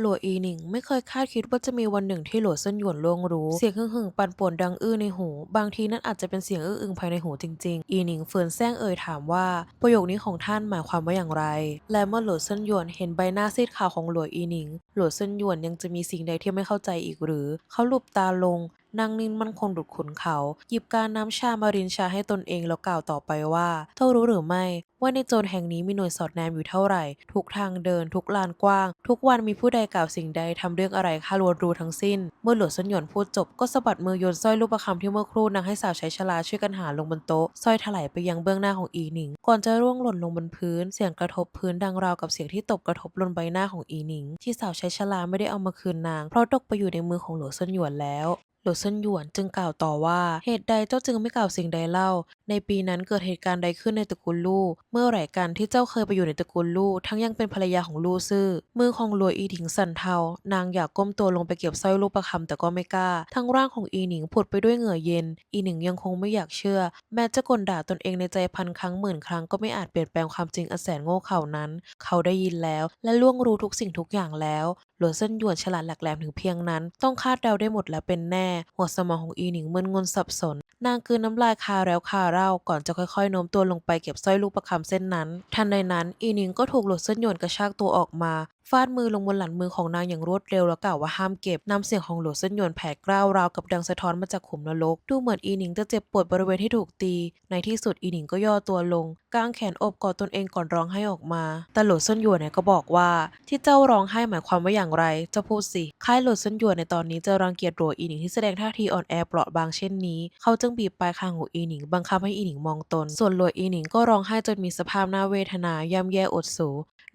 หลัวอีหนิงไม่เคยคาดคิดว่าจะมีวันหนึ่งที่หลัวเซินหยวนลวงรู้ เสียงหึ่งหึ่งๆปั่นป่วนดังอื้อในหู บางทีนั่นอาจจะเป็นเสียงอื้ออึงภายในหูจริงๆ อีหนิงเฟินแซงเอ่ยถามว่าประโยคนี้ของท่านหมายความว่าอย่างไร และเมื่อหลัวเซินหยวนเห็นใบหน้าซีดขาวของหลัวอีหนิง หลัวเซินหยวนยังจะมีสิ่งใดที่ไม่เข้าใจอีกหรือ เขาหลบตาลง นางนิ่งมั่นคงดุดขุนเขา หยิบการน้ำชามารินชาให้ตนเองแล้วกล่าวต่อไปว่าเจ้ารู้หรือไม่ ว่าในโจรแห่งนี้มีหน่วยสอดแนมอยู่เท่าไหร่ ทุกทางเดิน ทุกลานกว้าง ทุกวันมีผู้ใดกล่าวสิ่งใดทำเรื่องอะไรข้าล้วนรู้ทั้งสิ้น เมื่อหลวดสันหยวนพูดจบก็สะบัดมือโยนสร้อยรูปประคำที่เมื่อครู่นางให้สาวใช้ชลาช่วยกันหาลงบนโต๊ะสร้อยถลายไปยังเบื้องหน้าของอีหนิง ก่อนจะร่วงหล่นลงบนพื้น เสียงกระทบพื้นดังราวกับเสียงที่ตบกระทบลนใบหน้าของอีหนิง ที่สาวใช้ชลาไม่ได้เอามาคืนนาง เพราะตกไปอยู่ในมือของหลวดสันหยวนแล้ว หลวเซินหยวนจึงกล่าวต่อว่า เหตุใดเจ้าจึงไม่กล่าวสิ่งใดเล่า ในปีนั้นเกิดเหตุการณ์ใดขึ้นในตระกูลลู่ เมื่อไหร่กันที่เจ้าเคยไปอยู่ในตระกูลลู่ ทั้งยังเป็นภรรยาของลู่ซื่อ มือของหลวอีถิงสั่นเทา นางอยากก้มตัวลงไปเก็บสร้อยรูปประคำแต่ก็ไม่กล้า ทั้งร่างของอีหนิงผุดไปด้วยเหงื่อเย็น อีหนิงยังคงไม่อยากเชื่อ แม้จะกลด่าตนเองในใจพันครั้งหมื่นครั้งก็ไม่อาจเปลี่ยนแปลงความจริงอันแสนโง่เขลานั้น เขาได้ยินแล้วและล่วงรู้ทุกสิ่งทุกอย่างแล้วหลวเซินหยวนฉลาดหลักแหลมถึงเพียงนั้น ต้องคาดเดาได้หมดแล้วเป็นแน่ หัวสมองของอีหนิงมึนงนสับสน นางคืนน้ำลายคาแล้วคาเล่าก่อนจะค่อยๆโน้มตัวลงไปเก็บสร้อยลูกประคำเส้นนั้น ทันใดนั้น อีนิงก็ถูกหลดเส้นหยวนกระชากตัวออกมาฟาดมือลงบนหลังมือของนางอย่างรวดเร็วแล้วกล่าวว่าห้ามเก็บน้ำเสียงของหลวเซินหยวนแผดกร้าวราวกับดังสะท้อนมาจากขุมนรก ดูเหมือนอีหนิงจะเจ็บปวดบริเวณที่ถูกตี ในที่สุดอีหนิงก็ย่อตัวลงกางแขนอบกอดตนเองก่อนร้องไห้ออกมา แต่หลวเซินหยวนเนี่ยก็บอกว่า ที่เจ้าร้องไห้หมายความว่าอย่างไร เจ้าพูดสิค่ายหลวเซินหยวนในตอนนี้จะรังเกียจหลวอีหนิงที่แสดงท่าทีอ่อนแอเปราะบางเช่นนี้ เขาจึงบีบปลายคางของอีหนิงบังคับให้อีหนิงมองตน ส่วนหลวอีหนิงก็ร้องไห้จนมีสภาพหน้าเวทนาย่ำแย่อดสู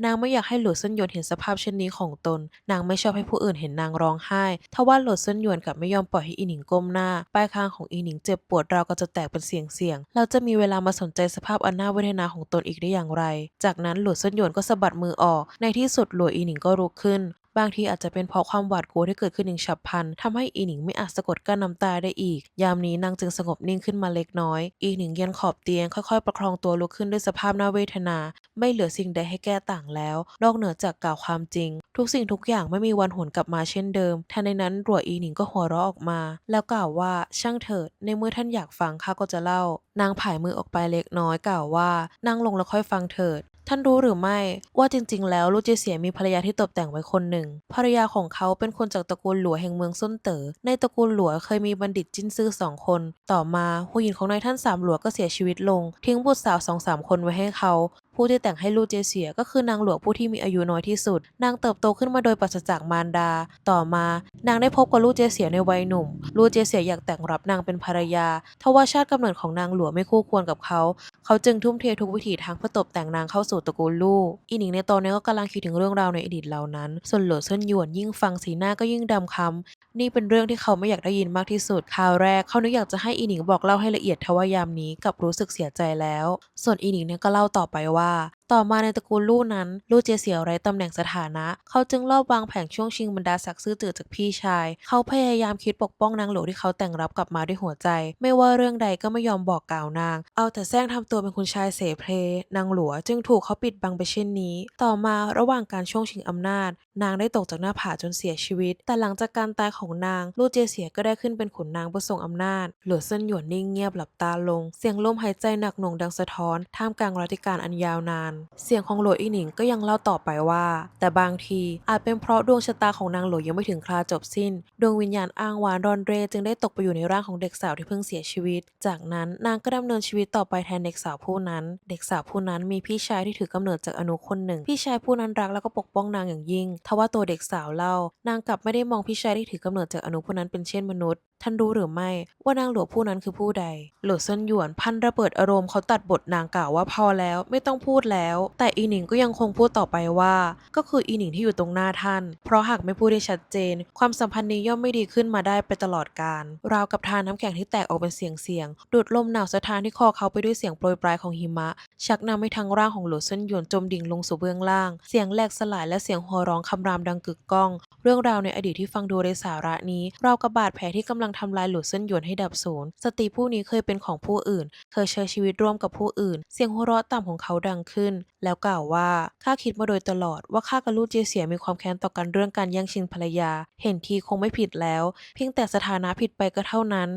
นางไม่อยากให้หลุดเส้นหยวนเห็นสภาพเช่นนี้ของตน นางไม่ชอบให้ผู้อื่นเห็นนางร้องไห้ ทว่าหลุดเส้นหยวนกลับไม่ยอมปล่อยให้อีหนิงก้มหน้า ปลายคางของอีหนิงเจ็บปวดราวก็จะแตกเป็นเสียงเสียงๆแล้วจะมีเวลามาสนใจสภาพอันน่าเวทนาของตนอีกได้อย่างไร จากนั้นหลุดเส้นหยวนก็สะบัดมือออก ในที่สุดหลวดอีหนิงก็ลุกขึ้น บางทีอาจจะเป็นเพราะความหวาดกลัวที่เกิดขึ้นอย่างฉับพลันทำให้อีหนิงไม่อาจสะกดกั้นน้ำตาได้อีก ยามนี้นางจึงสงบนิ่งขึ้นมาเล็กน้อย อีหนิงเย็นขอบเตียงค่อยๆ ประคองตัวลุกขึ้นด้วยสภาพน่าเวทนา ไม่เหลือสิ่งใดให้แก้ต่างแล้ว นอกเหนือจากกล่าวความจริง ทุกสิ่งทุกอย่างไม่มีวันหวนกลับมาเช่นเดิมทันในนั้นหลัวอีหนิงก็หัวเราะออกมา แล้วกล่าวว่าช่างเถิด ในเมื่อท่านอยากฟังข้าก็จะเล่า นางผายมือออกไปเล็กน้อยกล่าวว่า นั่งลงแล้วค่อยฟังเถิด ท่านรู้หรือไม่ว่าจริง ๆ แล้วลูกเจเสียมีภรรยาที่ตกแต่งไว้คนหนึ่ง ภรรยาของเขาเป็นคนจากตระกูลหลัวแห่งเมืองส้นเต๋อ ในตระกูลหลัวเคยมีบัณฑิตจิ้นซื่อสองคน ต่อมาผู้หญิงของนายท่านสามหลัวก็เสียชีวิตลง ทิ้งบุตรสาวสองสามคนไว้ให้เขาผู้ที่แต่งให้ลูกเจเสียก็คือนางหลวงผู้ที่มีอายุน้อยที่สุด นางเติบโตขึ้นมาโดยปราศจากมารดา ต่อมา นางได้พบกับลูกเจเสียในวัยหนุ่ม ลูกเจเสียอยากแต่งรับนางเป็นภรรยา ทว่าชาติกำเนิดของนางหลวงไม่คู่ควรกับเขา เขาจึงทุ่มเททุกวิถีทางเพื่อตบแต่งนางเข้าสู่ตระกูลลู่อีหนิงในตอนนี้ก็กำลังคิดถึงเรื่องราวในอดีตเหล่านั้น ส่วนหลวเซินหยวนยิ่งฟังสีหน้าก็ยิ่งดำคำนี่เป็นเรื่องที่เขาไม่อยากได้ยินมากที่สุดคราวแรกเขานึกอยากจะให้อีหนิงบอกเล่าให้ละเอียดทว่ายามนี้กับรู้สึกเสียใจแล้ว ส่วนอีหนิงเนี่ยก็เล่าต่อไปว่าต่อมาในตระกูลลู่นั้น ลู่เจียเสี่ยวไร้ตำแหน่งสถานะ เขาจึงรอบวางแผนช่วงชิงบรรดาศักดิ์ซื่อจือจากพี่ชาย เขาพยายามคิดปกป้องนางหลวงที่เขาแต่งรับกลับมาด้วยหัวใจ ไม่ว่าเรื่องใดก็ไม่ยอมบอกกล่าวนาง เอาแต่แซงทำตัวเป็นคุณชายเสเพลนางหลวงจึงถูกเขาปิดบังไปเช่นนี้ ต่อมาระหว่างการช่วงชิงอำนาจ นางได้ตกจากหน้าผาจนเสียชีวิต แต่หลังจากการตายของนางลู่เจยเสียก็ได้ขึ้นเป็นขุนนางผู้ทรงอำนาจ หลวงเซินหยวนนิ่งเงียบหลับตาลง เสียงลมหายใจหนักหน่วงดังสะท้อน ท่ามกลางรัติการอันยาวนาน เสียงของหลวงอีหนิงก็ยังเล่าต่อไปว่า แต่บางทีอาจเป็นเพราะดวงชะตาของนางหลวงยังไม่ถึงคราจบสิ้น ดวงวิญญาณอ้างวานรอนเรจึงได้ตกไปอยู่ในร่างของเด็กสาวที่เพิ่งเสียชีวิต จากนั้นนางก็ดำเนินชีวิตต่อไปแทนเด็กสาวผู้นั้น เด็กสาวผู้นั้นมีพี่ชายที่ถือกำเนิดจากอนุคนหนึ่ง พี่ชายผู้นั้นรักแล้วก็ปกป้องนางอย่างยิ่งทว่าตัวเด็กสาวเล่า นางกลับไม่ได้มองพี่ชายที่ถือกำเนิดจากอนุผู้นั้นเป็นเช่นมนุษย์ ท่านรู้หรือไม่ว่านางหลวงผู้นั้นคือผู้ใด หลวงเซินหยวนพันระเบิดอารมณ์เขาตัดบทนางกล่าวว่าพอแล้วไม่ต้องพูดแล้ว แต่อีหนิงก็ยังคงพูดต่อไปว่า ก็คืออีหนิงที่อยู่ตรงหน้าท่าน เพราะหากไม่พูดให้ชัดเจน ความสัมพันธ์นี้ย่อมไม่ดีขึ้นมาได้ไปตลอดกาลราวกับทานน้ำแข็งที่แตกออกเป็นเสียงเสียงดูดลมหนาวสะท้านที่คอเขาไปด้วยเสียงโปรยปลายของหิมะ ชักนำให้ทั้งร่างของหลวงเซินหยวนจมดิ่งลงสู่เบื้องล่าง เสียงแหลกสลายและเสียงหัวร้องคำรามดังกึกก้อง เรื่องราวในอดีตที่ฟังดูไร้สาระนี้ราวกับบาดแผลที่กำลังทำลายหลุดเส้นหยวนให้ดับสูญสตรีผู้นี้เคยเป็นของผู้อื่น เคยใช้ชีวิตร่วมกับผู้อื่น เสียงหัวเราะต่ำของเขาดังขึ้น แล้วกล่าวว่าข้าคิดมาโดยตลอดว่าข้ากับลู่เจเสียมีความแค้นต่อกันเรื่องการแย่งชิงภรรยา เห็นทีคงไม่ผิดแล้ว เพียงแต่สถานะผิดไปก็เท่านั้น